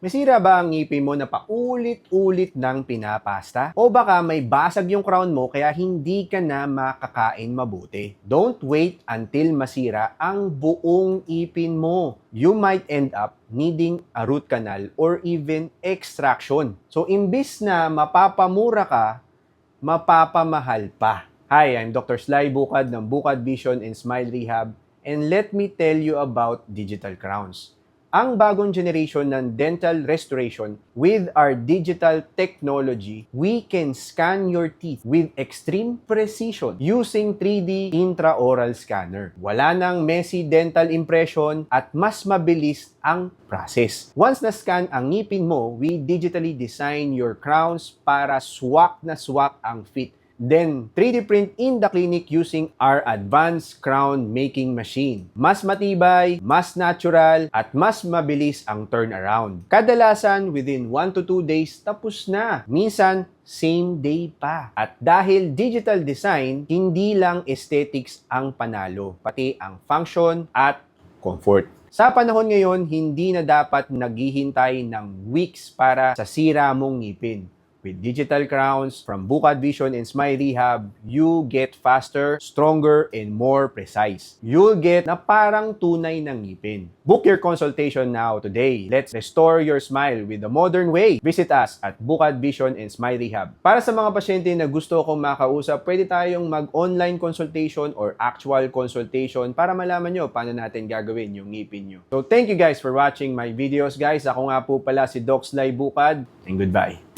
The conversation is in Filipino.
Masira ba ang ngipin mo na paulit-ulit ng pinapasta? O baka may basag yung crown mo kaya hindi ka na makakain mabuti? Don't wait until masira ang buong ipin mo. You might end up needing a root canal or even extraction. So imbis na mapapamura ka, mapapamahal pa. Hi, I'm Dr. Sly Bukad ng Bukad Vision and Smile Rehab and let me tell you about digital crowns ang bagong generation ng dental restoration with our digital technology, we can scan your teeth with extreme precision using 3D intraoral scanner. Wala nang messy dental impression at mas mabilis ang process. Once na-scan ang ngipin mo, we digitally design your crowns para swak na swak ang fit Then, 3D print in the clinic using our advanced crown making machine. Mas matibay, mas natural, at mas mabilis ang turnaround. Kadalasan, within 1 to 2 days, tapos na. Minsan, same day pa. At dahil digital design, hindi lang aesthetics ang panalo, pati ang function at comfort. Sa panahon ngayon, hindi na dapat naghihintay ng weeks para sa sira mong ngipin. With digital crowns from Bukad Vision and Smile Rehab, you get faster, stronger, and more precise. You'll get na parang tunay ng ngipin. Book your consultation now today. Let's restore your smile with the modern way. Visit us at Bukad Vision and Smile Rehab. Para sa mga pasyente na gusto kong makausap, pwede tayong mag-online consultation or actual consultation para malaman nyo paano natin gagawin yung ngipin nyo. So thank you guys for watching my videos guys. Ako nga po pala si Doc Sly Bukad and goodbye.